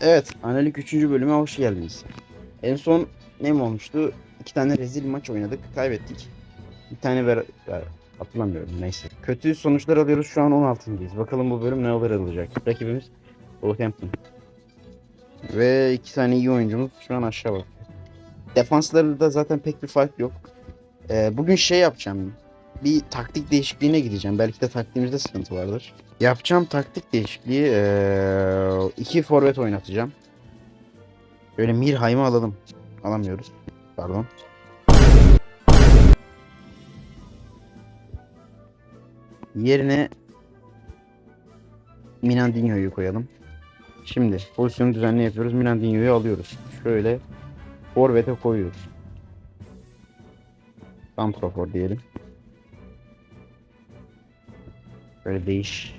Evet, analik 3. bölüme hoş geldiniz. En son ne mi olmuştu? İki tane rezil maç oynadık, kaybettik. Bir tane ver, ver- hatırlamıyorum neyse. Kötü sonuçlar alıyoruz şu an 16'dayız. Bakalım bu bölüm ne olur alacak. Rakibimiz Southampton. Ve iki tane iyi oyuncumuz şu an aşağı bak. Defanslarında zaten pek bir fark yok. Ee, bugün şey yapacağım. Bir taktik değişikliğine gideceğim. Belki de taktiğimizde sıkıntı vardır. Yapacağım taktik değişikliği ee, iki forvet oynatacağım. Böyle Mirhaim'i alalım. Alamıyoruz. Pardon. Yerine Minandinho'yu koyalım. Şimdi pozisyonu düzenli yapıyoruz. Minandinho'yu alıyoruz. Şöyle forvete koyuyoruz. Santrafor diyelim. Böyle değiş.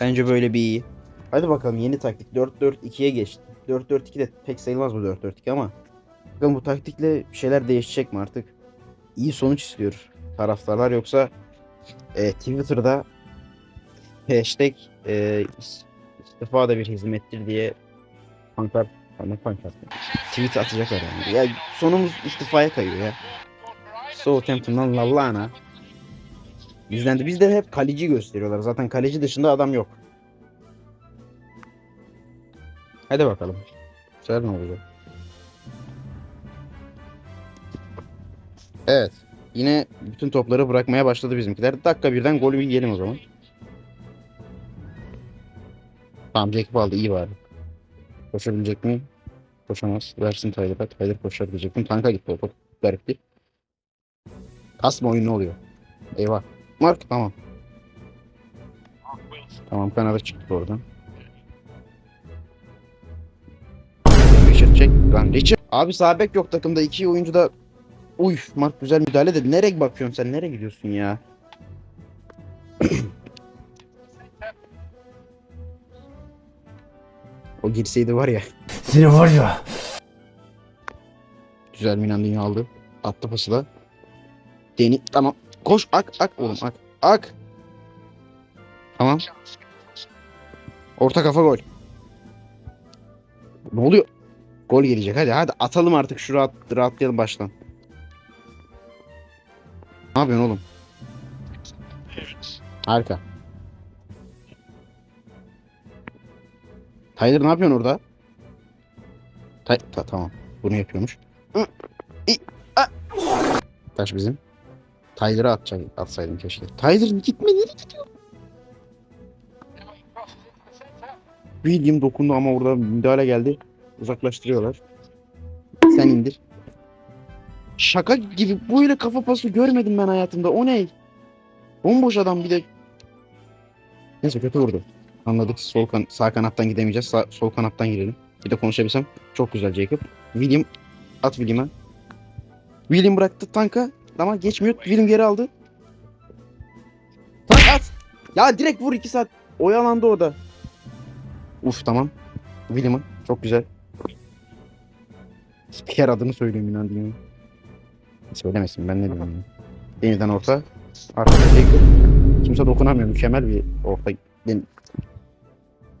Bence böyle bir iyi. Hadi bakalım yeni taktik 4-4-2'ye geçti. 4-4-2 de pek sayılmaz bu 4-4-2 ama bakalım bu taktikle bir şeyler değişecek mi artık? İyi sonuç istiyor taraftarlar yoksa e, Twitter'da hashtag e, is- istifa da bir hizmettir diye pankart ne pankart tweet atacaklar yani. Ya sonumuz istifaya kayıyor ya. Southampton'dan Lallana. Bizden de bizde hep kaleci gösteriyorlar. Zaten kaleci dışında adam yok. Hadi bakalım. Bu sefer ne olacak? Evet. Yine bütün topları bırakmaya başladı bizimkiler. Dakika birden golü yiyelim o zaman. Tamam Jacob aldı iyi var. Koşabilecek mi? Koşamaz. Versin Tyler'a. Tyler koşar diyecektim. Tanka gitti o top. Garipti. Kasma oyun ne oluyor? Eyvah. Mark tamam. Tamam kanada çıktı oradan. Richard çek. Lan Richard. Abi sağ bek yok takımda. iki oyuncu da Uy Mark güzel müdahale dedi. Nereye bakıyorsun sen? Nereye gidiyorsun ya? o girseydi var ya. Seni var ya. Güzel Minandinho aldı. Attı pası da. Deni tamam. Koş ak ak oğlum ak. Ak. Tamam. Orta kafa gol. Ne oluyor? Gol gelecek. Hadi hadi atalım artık şu rahat, rahatlayalım baştan. Ne yapıyorsun oğlum? Harika. Tyler ne yapıyorsun orada? Tay ta- tamam. Bunu yapıyormuş. Taş bizim. Tyler'a atacak, atsaydım keşke. Tyler gitme nereye gidiyor? William dokundu ama orada müdahale geldi. Uzaklaştırıyorlar. Sen indir. Şaka gibi böyle kafa pası görmedim ben hayatımda. O ne? Bomboş adam bir de. Neyse kötü vurdu. Anladık. Sol kan sağ kanattan gidemeyeceğiz. Sağ, sol kanattan girelim. Bir de konuşabilsem. Çok güzel Jacob. William at William'a. William bıraktı tanka. Ama geçmiyor. William geri aldı. Tank at. Ya direkt vur 2 saat. Oyalandı orada. Uf tamam. William'ın. Çok güzel. Spiker adını söyleyeyim inan diyeyim. Söylemesin ben ne bileyim. ya. Yeniden orta. Arkada Jacob. Kimse dokunamıyor. Mükemmel bir orta. Den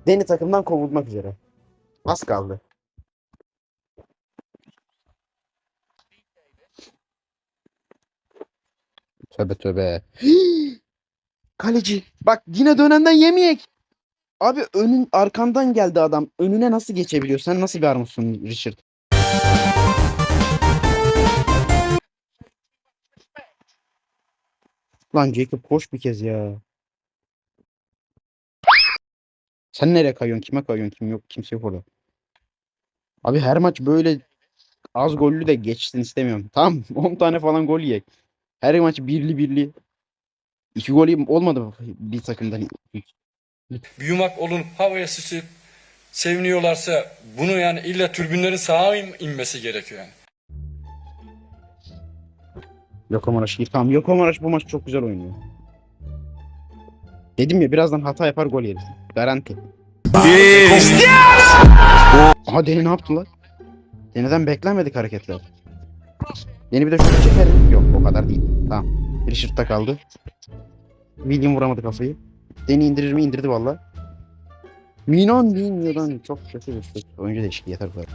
Deni takımdan kovulmak üzere. Az kaldı. Tövbe tövbe. Kaleci. Bak yine dönenden yemeyek. Abi önün arkandan geldi adam. Önüne nasıl geçebiliyor? Sen nasıl bir armutsun Richard? Lan Jacob koş bir kez ya. Sen nereye kayıyorsun? Kime kayıyorsun? Kim yok? Kimse yok orada. Abi her maç böyle az gollü de geçsin istemiyorum. Tamam 10 tane falan gol yiyek. Her maç birli birli. İki gol olmadı bir takımdan. yumak olunup havaya sıçrayıp seviniyorlarsa bunu yani illa türbünlerin sağa in- inmesi gerekiyor yani. Yokomaraş gir. Tamam Yokomaraş bu maç çok güzel oynuyor. Dedim ya birazdan hata yapar gol yeriz. Garanti. Aha Deni ne yaptı lan? Deni'den beklenmedik hareketler. Deni bir de şöyle çeker mi? Yok o kadar değil. Tamam. Richard'da kaldı. William vuramadı kafayı. Deni indirir mi? İndirdi valla. Minon Dinyo'dan çok kötü bir şut. Oyuncu değişikliği yeter bu kadar.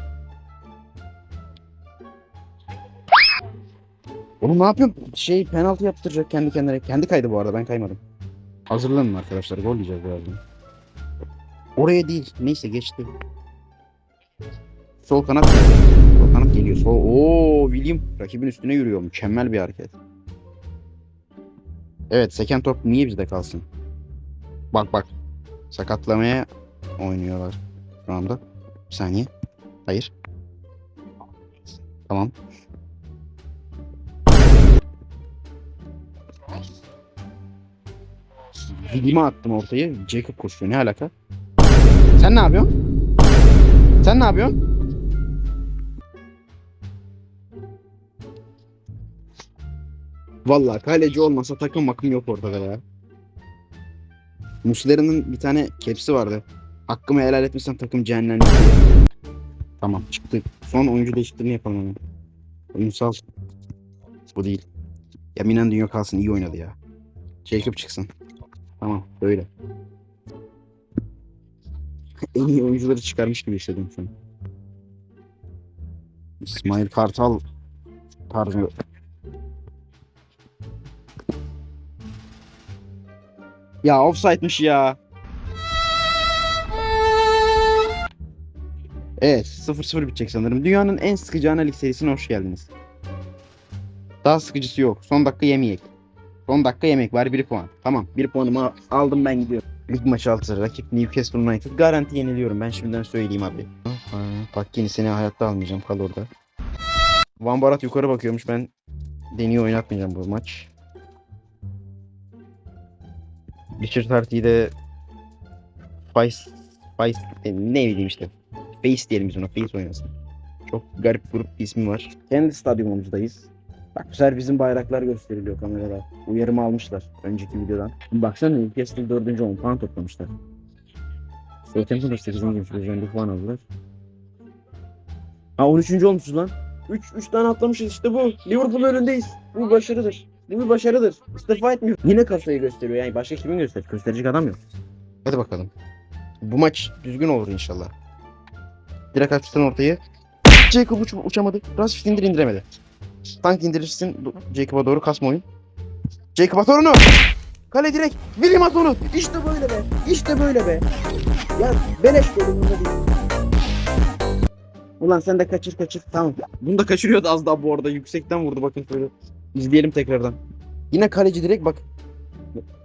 Oğlum ne yapıyorsun? Şey penaltı yaptıracak kendi kendine. Kendi kaydı bu arada ben kaymadım. Hazırlanın arkadaşlar. Gol yiyeceğiz birazdan. Oraya değil. Neyse geçti. Sol kanat. Sol kanat geliyor. Sol. Oo William rakibin üstüne yürüyor. Mükemmel bir hareket. Evet seken top niye bizde kalsın? Bak bak. Sakatlamaya oynuyorlar şu anda. Bir saniye. Hayır. Tamam. William'e attım ortayı. Jacob koşuyor. Ne alaka? Sen ne yapıyorsun? Sen ne yapıyorsun? Vallahi kaleci olmasa takım makım yok ortada ya. Muslera'nın bir tane kepsi vardı. Hakkımı helal etmesem takım cehennem. Tamam çıktı. Son oyuncu değişikliğini yapalım hemen. Ünsal. Bu değil. Ya Minan Dünya kalsın iyi oynadı ya. Jacob çıksın. Tamam böyle. en iyi oyuncuları çıkarmış gibi hissediyorum şu an. İsmail Kartal tarzı. Ya offside'mış ya. Evet 0-0 bitecek sanırım. Dünyanın en sıkıcı analik serisine hoş geldiniz. Daha sıkıcısı yok. Son dakika yemeyek. Son dakika yemek var 1 puan. Tamam 1 puanımı aldım ben gidiyorum. Lig maçı altı rakip Newcastle United. Garanti yeniliyorum ben şimdiden söyleyeyim abi. Bak yine seni hayatta almayacağım kal orada. Van Barat yukarı bakıyormuş ben Deni'yi oynatmayacağım bu maç. Richard Harty'yi de Face, Face e, ne bileyim işte Face diyelim biz ona Face oynasın. Çok garip grup ismi var. Kendi stadyumumuzdayız. Bak bu sefer bizim bayraklar gösteriliyor kamerada. Uyarımı almışlar önceki videodan. Baksana Newcastle 4. 10 puan toplamışlar. Southampton da 8. girmiş. Üzerinde puan aldılar. Ha 13. olmuşuz lan. 3 3 tane atlamışız işte bu. Liverpool önündeyiz. Bu başarıdır. Bu bir başarıdır. İstifa etmiyor. Yine kasayı gösteriyor yani. Başka kimin gösterir? Gösterecek adam yok. Hadi bakalım. Bu maç düzgün olur inşallah. Direkt açtın ortayı. Jacob uç uçamadı. Rashford indir indiremedi. Tank indirirsin. Jacob'a doğru kasma oyun. Jacob at onu. Kale direkt. William at onu. İşte böyle be. İşte böyle be. Ya beleş golümünde değil. Ulan sen de kaçır kaçır. Tamam. Bunu da kaçırıyordu az daha bu arada. Yüksekten vurdu bakın şöyle. İzleyelim tekrardan. Yine kaleci direkt bak.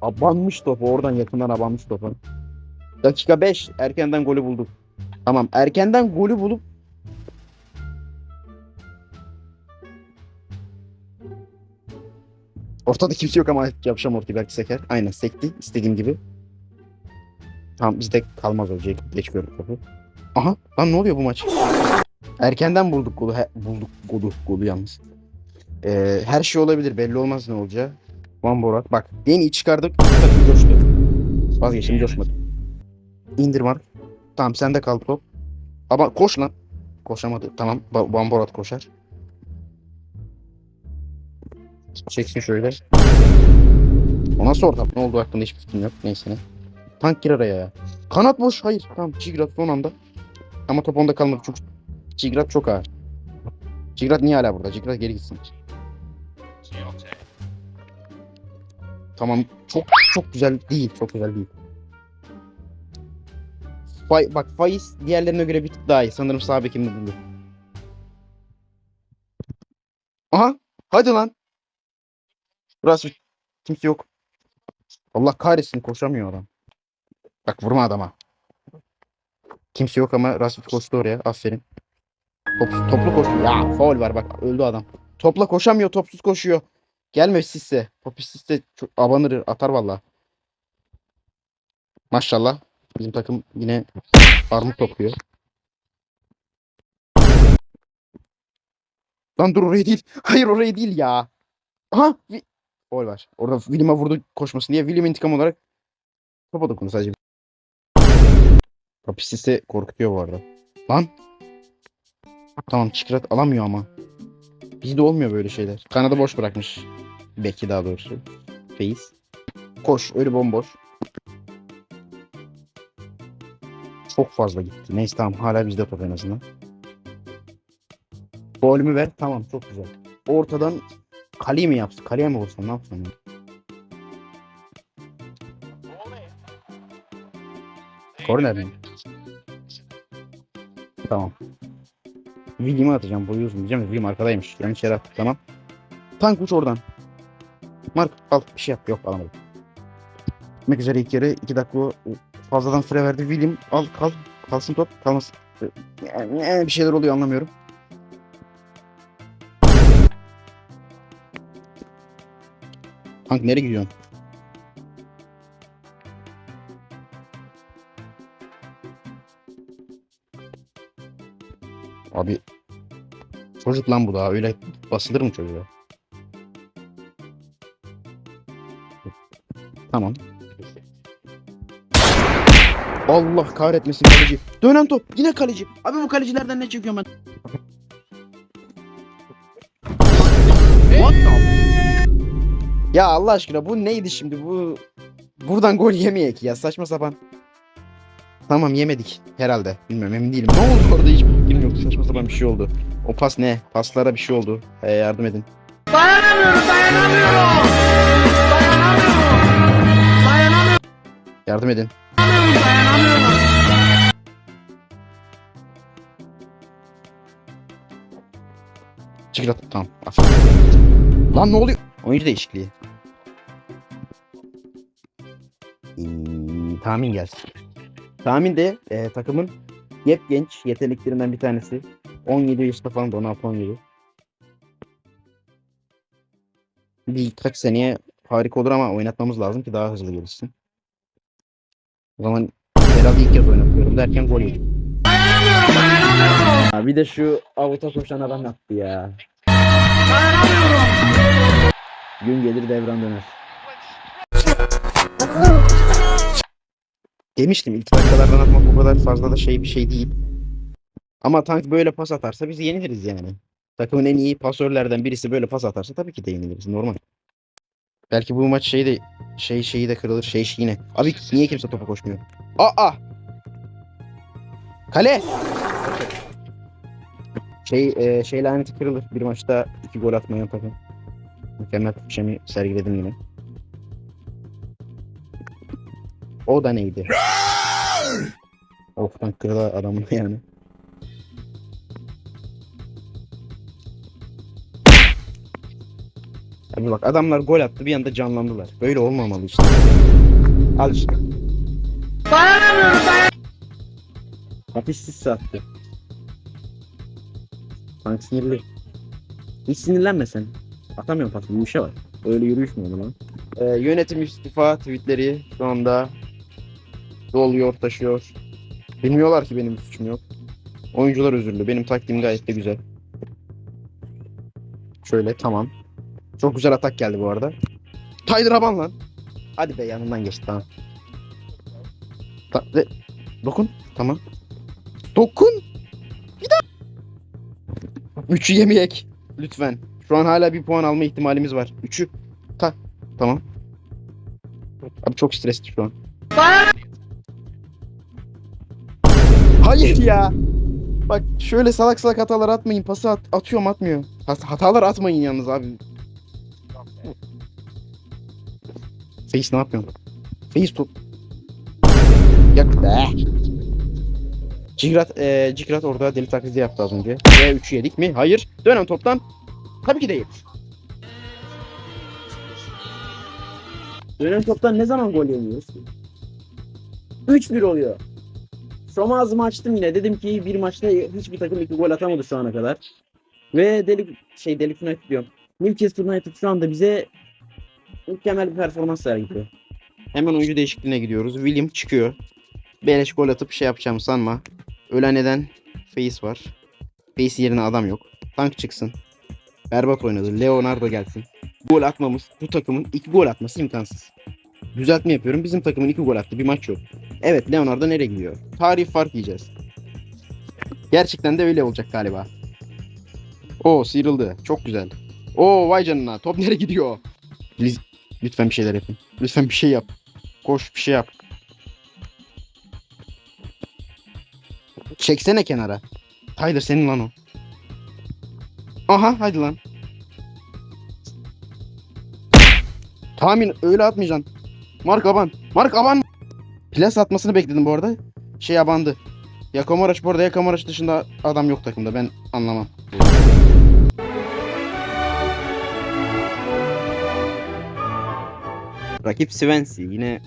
Abanmış topu. Oradan yakından abanmış topu. Dakika 5. Erkenden golü bulduk. Tamam. Erkenden golü bulup Ortada kimse yok ama yapacağım ortayı belki seker. Aynen sekti. istediğim gibi. Tamam bizde kalmaz o. Jacob geç gördük topu. Aha lan ne oluyor bu maç? Erkenden bulduk golü. He, bulduk golü. Golü yalnız. Ee, her şey olabilir. Belli olmaz ne olacağı. Van Borat. Bak yeni çıkardık. Takım coştu. Vazgeçtim coşmadı. İndir Mark. Tamam sende kal top. Ama koş lan. Koşamadı. Tamam. Ba- Van Borat koşar. Çeksin şöyle. O nasıl orta? Ne oldu hakkında hiçbir fikrim yok. Neyse ne. Tank gir araya ya. Kanat boş. Hayır. Tamam. Çigrat son anda. Ama top onda kalmadı. Çok... Çigrat çok ağır. Çigrat niye hala burada? Çigrat geri gitsin. Tamam. Çok çok güzel değil. Çok güzel değil. Fay, bak Faiz diğerlerine göre bir tık daha iyi. Sanırım sağ bekimde buldu. Aha. Hadi lan. Burası kimse yok. Allah kahretsin koşamıyor adam. Bak vurma adama. Kimse yok ama Rasmus koştu oraya. Aferin. Top, toplu koşuyor. Ya faul var bak öldü adam. Topla koşamıyor topsuz koşuyor. Gelme Sisse. Çok abanır atar valla. Maşallah. Bizim takım yine armut topluyor. Lan dur oraya değil. Hayır oraya değil ya. Aha. Gol var. Orada William'a vurdu koşmasın diye. William intikam olarak topa dokundu sadece. Popi Sisse korkutuyor bu arada. Lan. Tamam Çikrat alamıyor ama. Bizde olmuyor böyle şeyler. Kanadı boş bırakmış. Beki daha doğrusu. Face. Koş. Ölü bomboş. Çok fazla gitti. Neyse tamam hala bizde top en azından. Golümü ver. Tamam çok güzel. Ortadan kaleyi mi yapsın? Kaleye mi vursan ne yapsam? ya? Korner mi? Tamam. William'ı atacağım. Boyu uzun diyeceğim. William arkadaymış. Yanlış yere attık. Tamam. Tank uç oradan. Mark al bir şey yap. Yok alamadım. Gitmek üzere ilk yarı. 2 dakika fazladan süre verdi. William al kal. Kalsın top. Kalmasın. Ee, Bir şeyler oluyor anlamıyorum. Tank nereye gidiyorsun? Abi çocuk lan bu daha öyle basılır mı çocuğa? Tamam. Allah kahretmesin kaleci. Dönen top. Yine kaleci. Abi bu kalecilerden ne çekiyorum ben? What the? Ya Allah aşkına bu neydi şimdi? Bu buradan gol yemeyek ya saçma sapan. Tamam yemedik herhalde. Bilmiyorum emin değilim. Ne oldu orada hiç bilmiyorum. Saçma sapan bir şey oldu. O pas ne? Paslara bir şey oldu. Ee, yardım edin. Yardım edin. Çık lan. Tamam. Aferin. Lan ne oluyor? Oyuncu değişikliği. Hmm, tahmin gelsin. Tahmin de e, takımın yep genç yeteneklerinden bir tanesi. 17 yaşında falan da 16 17. Birkaç seneye harika olur ama oynatmamız lazım ki daha hızlı gelişsin. O zaman herhalde ilk kez oynatıyorum derken gol yedim. Bir de şu avuta koşan adam yaptı ya. Gün gelir devran döner. Demiştim ilk dakikalardan atmak o kadar fazla da şey bir şey değil. Ama tank böyle pas atarsa biz yeniliriz yani. Takımın en iyi pasörlerden birisi böyle pas atarsa tabii ki de yeniliriz normal. Belki bu maç şey de şey şeyi de kırılır şey şeyine. Abi niye kimse topa koşmuyor? Aa! Kale! Şey e, şey laneti kırılır. Bir maçta iki gol atmayan takım. Mükemmel tepkişemi sergiledim yine. O da neydi? of tank kırıldı adamın yani. Abi bak adamlar gol attı bir anda canlandılar. Böyle olmamalı işte. Al işte. Hafifsiz sattı. Tank sinirli. Hiç sinirlenme sen. Atamıyorum. Bu işe var. Öyle yürüyüş mü olur lan? Ee, yönetim istifa tweetleri şu anda doluyor taşıyor. Bilmiyorlar ki benim suçum yok. Oyuncular özürlü. Benim taktiğim gayet de güzel. Şöyle tamam. Çok güzel atak geldi bu arada. Tyler Haban lan. Hadi be yanından geçti tamam. Ta ve- dokun. Tamam. Dokun. Bir daha. Üçü yemeyek. Lütfen. Şu an hala bir puan alma ihtimalimiz var. Üçü. Ta. Tamam. Abi çok stresli şu an. Hayır ya. Bak şöyle salak salak hatalar atmayın. Pası at, atıyorum atmıyor. Hat- hatalar atmayın yalnız abi. Face ne yapıyorsun? Face tut. Yak be. Cigrat, eee Cigrat orada deli taklidi yaptı az önce. Ve 3'ü yedik mi? Hayır. Dönen toptan. Tabii ki değil. Dönen toptan ne zaman gol yemiyoruz ki? 3-1 oluyor. Şoma ağzımı açtım yine. Dedim ki bir maçta hiçbir takım iki gol atamadı şu ana kadar. Ve Delik şey Delik United diyorum. Newcastle United şu anda bize mükemmel bir performans sergiliyor. Hemen oyuncu değişikliğine gidiyoruz. William çıkıyor. Beleş gol atıp şey yapacağım sanma. Ölen neden Face var. Face yerine adam yok. Tank çıksın. Berbat oynadı. Leonardo gelsin. Gol atmamız bu takımın iki gol atması imkansız. Düzeltme yapıyorum. Bizim takımın iki gol attı. Bir maç yok. Evet Leonardo nereye gidiyor? Tarih fark yiyeceğiz. Gerçekten de öyle olacak galiba. O sıyrıldı. Çok güzel. Oo vay canına. Top nereye gidiyor? Lütfen bir şeyler yapın. Lütfen bir şey yap. Koş bir şey yap. Çeksene kenara. Tyler senin lan o. Aha hadi lan. Tahmin öyle atmayacaksın. Mark Aban. Mark Aban. Plas atmasını bekledim bu arada. Şey abandı. Yakamaraş bu arada Yakamaraş dışında adam yok takımda ben anlamam. Rakip Swansea yine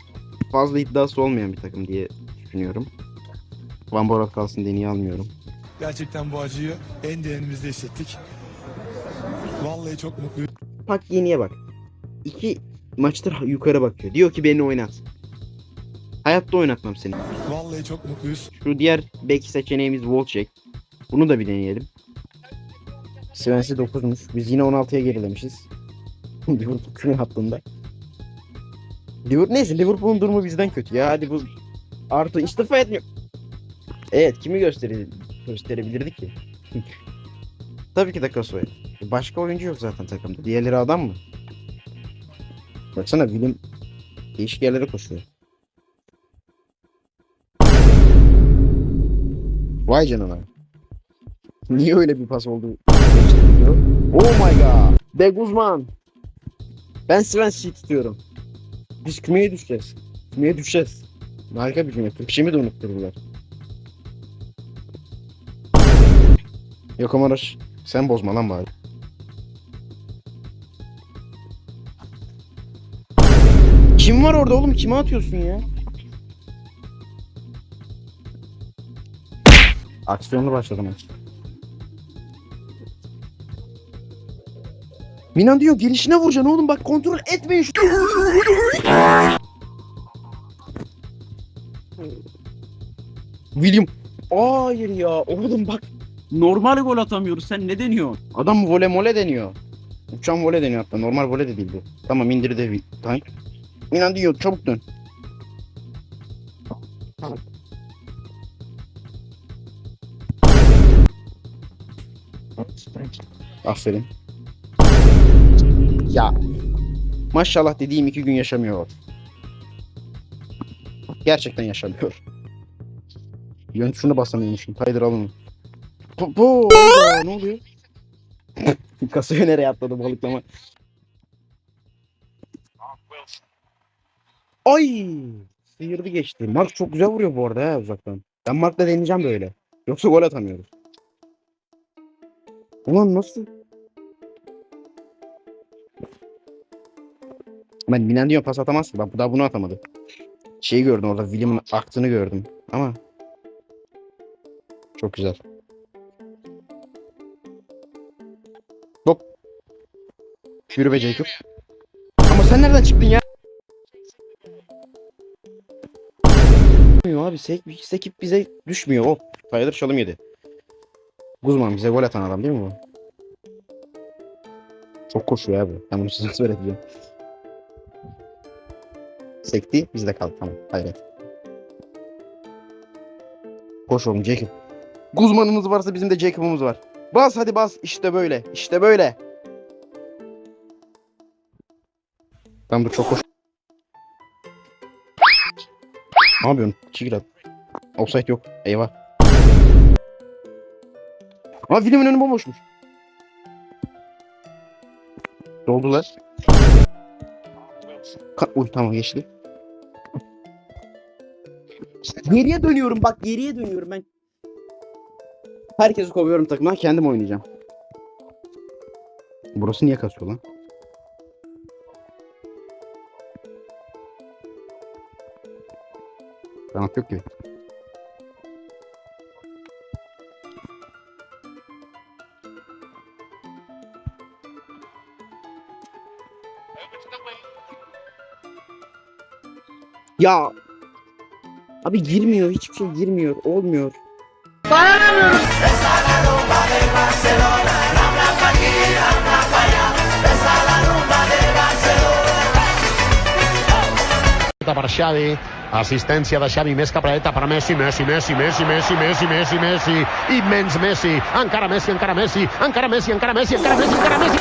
fazla iddiası olmayan bir takım diye düşünüyorum. Van Borat kalsın diye niye almıyorum. Gerçekten bu acıyı en derinimizde hissettik. Vallahi çok mutluyum. Bak yeniye bak. İki maçtır yukarı bakıyor. Diyor ki beni oynat. Hayatta oynatmam seni. Vallahi çok mutluyuz. Şu diğer bek seçeneğimiz Volchek. Bunu da bir deneyelim. Swansea 9'muş. Biz yine 16'ya gerilemişiz. Liverpool küme hattında. Liverpool, neyse Liverpool'un durumu bizden kötü ya. Hadi bu artı istifa etmiyor. Evet kimi gösterir, gösterebilirdik ki? Tabii ki de Kasuya. Başka oyuncu yok zaten takımda. Diğerleri adam mı? Baksana William değişik yerlere koşuyor. Vay canına. Niye öyle bir pas oldu? Oh my god. De Guzman. Ben Svenssi'yi tutuyorum. Biz kümeye düşeceğiz. Kümeye düşeceğiz. Harika bir cümle. Türkçemi de unutturdular. Yok Amaraş. Sen bozma lan bari. Kim var orada oğlum? Kime atıyorsun ya? Aksiyonlu başladı maç. Minan diyor gelişine vuracaksın oğlum bak kontrol etmeyin şu. William. Hayır ya oğlum bak. Normal gol atamıyoruz sen ne deniyorsun? Adam vole mole deniyor. Uçan vole deniyor hatta normal vole de değil bu. Tamam indir de tank. Minan diyor çabuk dön. Aferin. Ya. Maşallah dediğim iki gün yaşamıyor. Gerçekten yaşamıyor. Yön tuşuna basamıyormuşum. Tyler alın. Bu, bu ne oluyor? Kasaya nereye atladı balıklama? Ay! Sıyırdı geçti. Mark çok güzel vuruyor bu arada ha uzaktan. Ben Mark'la deneyeceğim böyle. Yoksa gol atamıyoruz. Ulan nasıl? Ben Milan diyor pas atamaz ki. Bak bu daha bunu atamadı. Şeyi gördüm orada William'ın aktığını gördüm. Ama çok güzel. Hop. Yürü be Jacob. Ama sen nereden çıktın ya? Düşmüyor abi. Sek, sekip bize düşmüyor. Hop. Tyler çalım yedi. Guzman bize gol atan adam değil mi bu? Çok koşuyor abi. Ben bunu size söyleyeceğim. Sekti. Bizde kaldı. Tamam. Hayret. Koş oğlum Jacob. Guzman'ımız varsa bizim de Jacob'umuz var. Bas hadi bas. İşte böyle. İşte böyle. Ben bu çok hoş. Ne yapıyorsun? Çiğrat. Offside yok. Eyvah. Aa filmin önü bomboşmuş. Doldular. Ka Uy tamam geçti. Geriye dönüyorum bak geriye dönüyorum ben. Herkesi kovuyorum takımdan kendim oynayacağım. Burası niye kasıyor lan? Kanat yok ki. Ya Abi girmiyor hiçbir şey girmiyor olmuyor. per Xavi, assistència de Xavi més capradeta per Messi, Messi, Messi, Messi, Messi, Messi, Messi, Messi, immens Messi, encara Messi, encara Messi, encara Messi, encara Messi, encara Messi, encara Messi.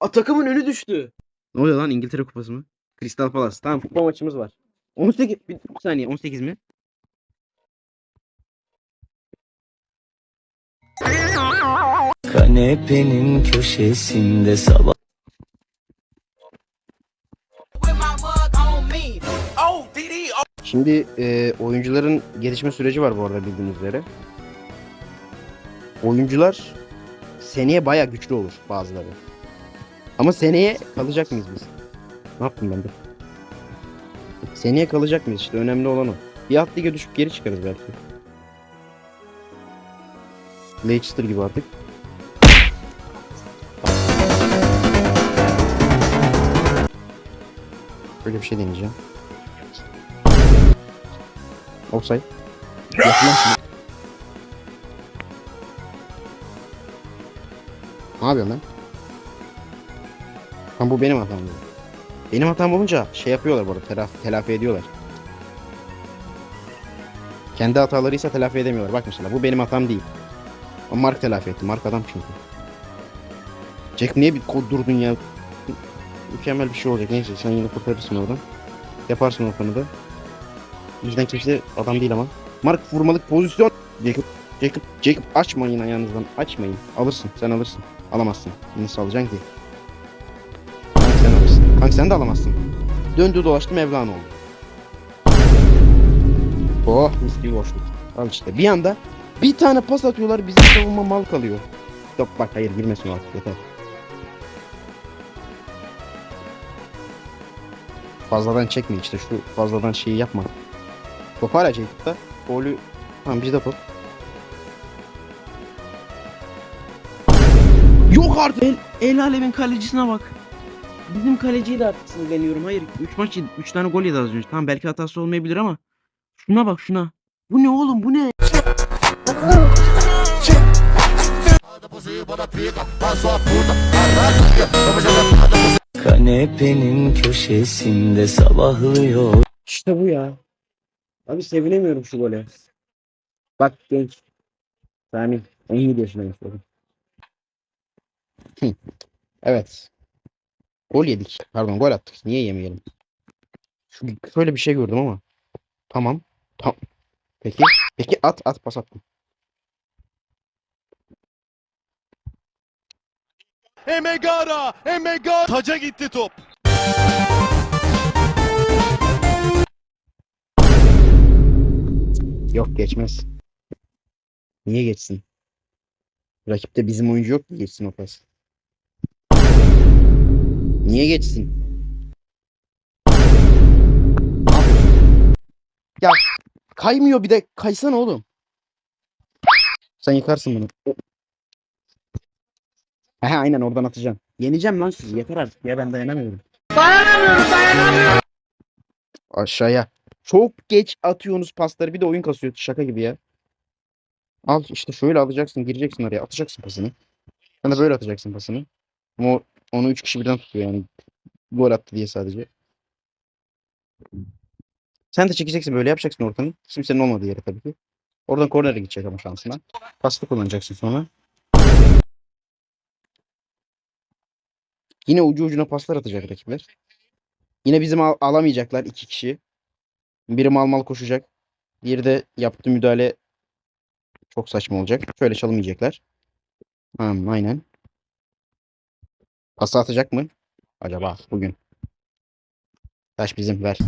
A, takımın önü düştü. Ne oluyor lan İngiltere Kupası mı? Crystal Palace. Tamam futbol maçımız var. 18 bir saniye 18 mi? Kanepenin köşesinde sabah Şimdi e, oyuncuların gelişme süreci var bu arada bildiğiniz üzere. Oyuncular seneye baya güçlü olur bazıları. Ama seneye kalacak mıyız biz? Ne yaptım ben de? Seneye kalacak mıyız işte önemli olan o. Bir alt lige düşüp geri çıkarız belki. Leicester gibi artık. Böyle bir şey deneyeceğim. Offside. Ne yapıyorum ben? Tam bu benim hatam. bu. Benim hatam olunca şey yapıyorlar bu arada telafi, telafi ediyorlar. Kendi hatalarıysa telafi edemiyorlar. Bak mesela bu benim hatam değil. O Mark telafi etti. Mark adam çünkü. Jack niye bir kod durdun ya? Mükemmel bir şey olacak. Neyse sen yine kurtarırsın oradan. Yaparsın o konuda. Bizden kimse adam değil ama. Mark vurmalık pozisyon. Jacob, Jacob, Jacob açmayın ayağınızdan. Açmayın. Alırsın. Sen alırsın. Alamazsın. Nasıl alacaksın ki? Kanka sen de alamazsın. Döndü dolaştı Mevlana oldu. Oh mis gibi boşluk. Al işte. Bir anda bir tane pas atıyorlar bizim savunma mal kalıyor. Yok bak hayır girmesin o artık yeter. Fazladan çekme işte şu fazladan şeyi yapma. Top hala Jacob'da. Golü tamam bizde top. Yok artık. El, el alemin kalecisine bak. Bizim kaleciyi de artık sinirleniyorum. Hayır 3 maç 3 tane gol yedi az önce. Tamam belki hatası olmayabilir ama. Şuna bak şuna. Bu ne oğlum bu ne? Kanepenin köşesinde sabahlıyor İşte bu ya. Abi sevinemiyorum şu gole. Bak genç. Sami 17 yaşındayım. Evet. Gol yedik. Pardon gol attık. Niye yemeyelim? Şu, şöyle bir şey gördüm ama. Tamam. Tamam. Peki. Peki at at pas attım. Emegara, Emegara taca gitti top. Yok geçmez. Niye geçsin? Rakipte bizim oyuncu yok ki geçsin o pas. Niye geçsin? Ya kaymıyor bir de kaysana oğlum. Sen yıkarsın bunu. He aynen oradan atacaksın. Yeneceğim lan sizi yeter artık ya ben dayanamıyorum. Dayanamıyorum dayanamıyorum. Aşağıya. Çok geç atıyorsunuz pasları bir de oyun kasıyor şaka gibi ya. Al işte şöyle alacaksın gireceksin oraya atacaksın pasını. Sen de böyle atacaksın pasını. Ama o- onu 3 kişi birden tutuyor yani. Gol attı diye sadece. Sen de çekeceksin böyle yapacaksın ortanı. Kimsenin olmadığı yere tabii ki. Oradan kornere gidecek ama şansına. Paslı kullanacaksın sonra. Yine ucu ucuna paslar atacak rakipler. Yine bizim al- alamayacaklar iki kişi. Biri mal mal koşacak. Diğeri de yaptığı müdahale çok saçma olacak. Şöyle çalmayacaklar. Tamam aynen. Pası atacak mı? Acaba bugün. Taş bizim ver.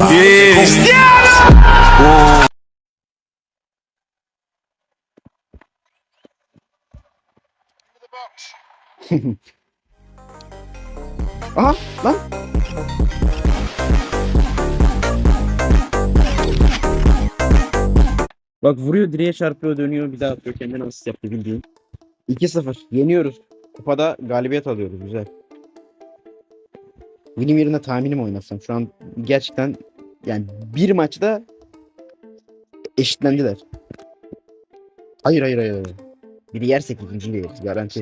Aha lan. Bak vuruyor direğe çarpıyor dönüyor bir daha atıyor kendine asist yaptı bildiğin. 2-0 yeniyoruz. Kupada galibiyet alıyoruz güzel. Benim yerine tahminim oynasam şu an gerçekten yani bir maçta eşitlendiler. Hayır hayır hayır. hayır. Biri yersek ikinciyi yeriz garanti.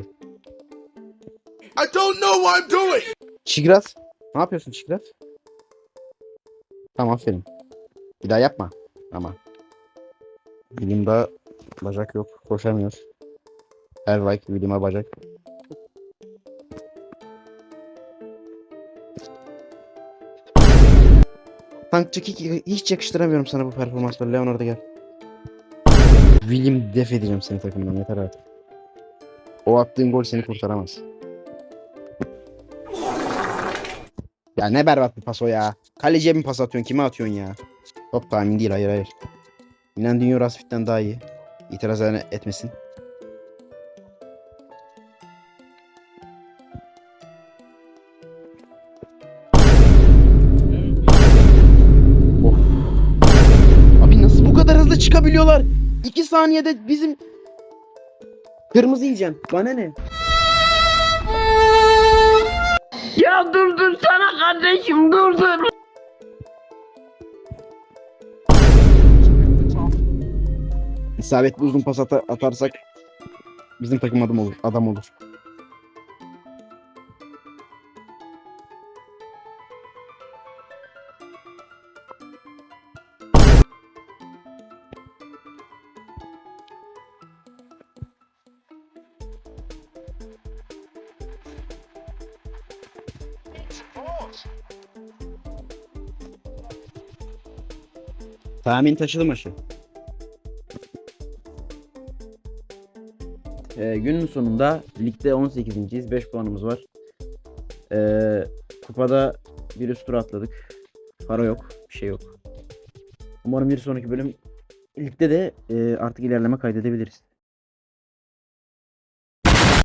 I don't know what I'm doing. Çigrat. Ne yapıyorsun Çigrat? Tamam aferin. Bir daha yapma. Ama. William'da bacak yok. Koşamıyor. Her like William'a bacak. Tankçı Kiki hiç yakıştıramıyorum sana bu performansları. Leonardo gel. William def edeceğim seni takımdan yeter artık. O attığın gol seni kurtaramaz. Ya ne berbat bir pas o ya. Kaleciye mi pas atıyorsun? Kime atıyorsun ya? Top tahmin değil hayır hayır. Ronaldinho Rasfit'ten daha iyi. İtiraz etmesin. Çıkabiliyorlar? 2 saniyede bizim kırmızı yiyeceğim. Bana ne? Ya durdur sana kardeşim durdur. İsabetli uzun pas ata- atarsak bizim takım adam olur. Adam olur. Tahmin taşıdı maçı. Ee, günün sonunda ligde 18.yiz. 5 puanımız var. Ee, kupada bir üst tur atladık. Para yok. Bir şey yok. Umarım bir sonraki bölüm ligde de e, artık ilerleme kaydedebiliriz.